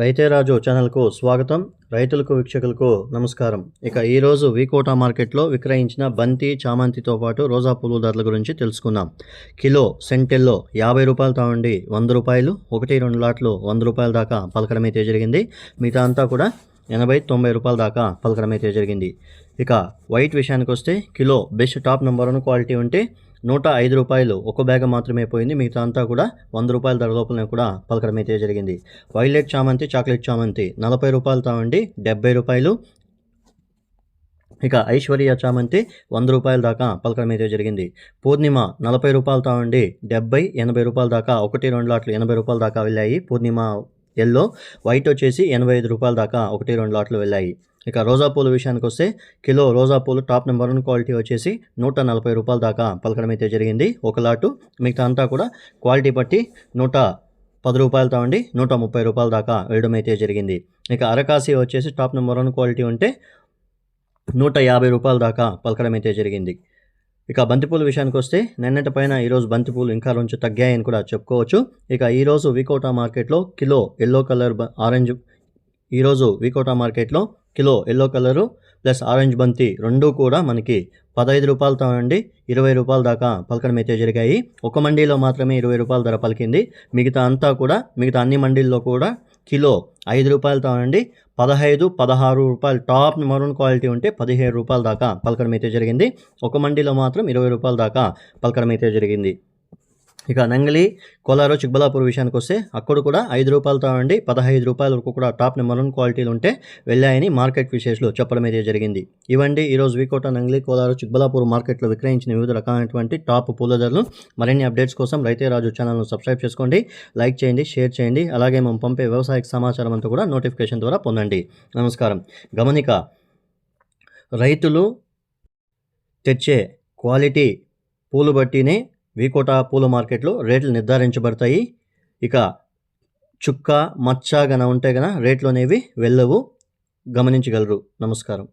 రైతే రాజు ఛానల్కు స్వాగతం. రైతులకు వీక్షకులకు నమస్కారం. ఇక ఈరోజు వీకోటా మార్కెట్లో విక్రయించిన బంతి చామంతితో పాటు రోజా పూలు ధరల గురించి తెలుసుకుందాం. కిలో సెంటెల్లో యాభై రూపాయలతో ఉండి వంద రూపాయలు. ఒకటి రెండు లాట్లు వంద రూపాయల దాకా పలకడం అయితే జరిగింది. మిగతా అంతా కూడా ఎనభై తొంభై రూపాయల దాకా పలకడం అయితే జరిగింది. ఇక వైట్ విషయానికి వస్తే kilo best top number one quality ఉంటే నూట ఐదు రూపాయలు ఒక బ్యాగ్ మాత్రమే పోయింది. మిగతా అంతా కూడా వంద రూపాయల ధర లోపలనే కూడా పలకడం అయితే జరిగింది. వైలెట్ చామంతి చాక్లెట్ చామంతి నలభై రూపాయలు తావండి. డెబ్బై రూపాయలు. ఇక ఐశ్వర్య చామంతి వంద రూపాయల దాకా పలకడం అయితే జరిగింది. పూర్ణిమ నలభై రూపాయలు తావండి. డెబ్బై ఎనభై రూపాయల దాకా ఒకటి రెండు లాట్లు ఎనభై రూపాయల దాకా వెళ్ళాయి. పూర్ణిమ ఎల్లో వైట్ వచ్చేసి ఎనభై ఐదు రూపాయల దాకా ఒకటి రెండు లాట్లు వెళ్ళాయి. ఇక రోజా పూల విషయానికి వస్తే కిలో రోజా పూలు టాప్ నెంబర్ వన్ క్వాలిటీ వచ్చేసి నూట నలభై రూపాయల దాకా పలకడం అయితే జరిగింది. ఒక లాటు మిగతా అంతా కూడా క్వాలిటీ బట్టి నూట పది రూపాయలతో ఉండి నూట ముప్పై రూపాయల దాకా వేయడం అయితే జరిగింది. ఇక అరకాసి వచ్చేసి టాప్ నెంబర్ వన్ క్వాలిటీ ఉంటే నూట యాభై రూపాయల దాకా పలకడం అయితే జరిగింది. ఇక బంతిపూల విషయానికి వస్తే నిన్నటి పైన ఈరోజు బంతిపూలు ఇంకా కొంచెం తగ్గాయని కూడా చెప్పుకోవచ్చు. ఇక ఈరోజు వికోటా మార్కెట్లో కిలో ఎల్లో కలర్ ఆరెంజ్ ఈరోజు వికోటా మార్కెట్లో kilo yellow colour plus orange బంతి రెండూ కూడా మనకి పదహైదు రూపాయలతో నుండి ఇరవై రూపాయల దాకా పలకడం అయితే జరిగాయి. ఒక మండీలో మాత్రమే ఇరవై రూపాయల ధర పలికింది. మిగతా అంతా కూడా మిగతా అన్ని మండీల్లో కూడా కిలో ఐదు రూపాయలతో నుండి పదహైదు పదహారు రూపాయలు టాప్ మరూన్ క్వాలిటీ ఉంటే పదిహేడు రూపాయల దాకా పలకడం అయితే జరిగింది. ఒక మండీలో మాత్రం ఇరవై రూపాయల దాకా పలకడం అయితే జరిగింది. ఇక నంగలి కోలారు చిక్బలాపూర్ విషయానికి వస్తే అక్కడ కూడా ఐదు రూపాయలతో నుండి పదహైదు రూపాయల వరకు కూడా టాప్ నెంబర్ వన్ క్వాలిటీలు ఉంటే వెళ్ళాయని మార్కెట్ విశేషాలు చెప్పడం అయితే జరిగింది. ఇవండి ఈరోజు వీకోట నంగలి కోలారు చిక్బలాపూర్ మార్కెట్లో విక్రయించిన వివిధ రకాలైనటువంటి టాప్ పూల ధరలు మరిన్ని అప్డేట్స్ కోసం రైతే రాజు ఛానల్ను సబ్స్క్రైబ్ చేసుకోండి. లైక్ చేయండి షేర్ చేయండి. అలాగే మేము పంపే వ్యవసాయ సమాచారం అంతా కూడా నోటిఫికేషన్ ద్వారా పొందండి. నమస్కారం. గమనిక రైతులు తెచ్చే క్వాలిటీ పూలు బట్టినే వీకోట పూల మార్కెట్లో రేట్లు నిర్ధారించబడతాయి. ఇక చుక్క మచ్చ గన ఉంటే గన రేట్లు అనేవి వెళ్ళవు. గమనించగలరు. నమస్కారం.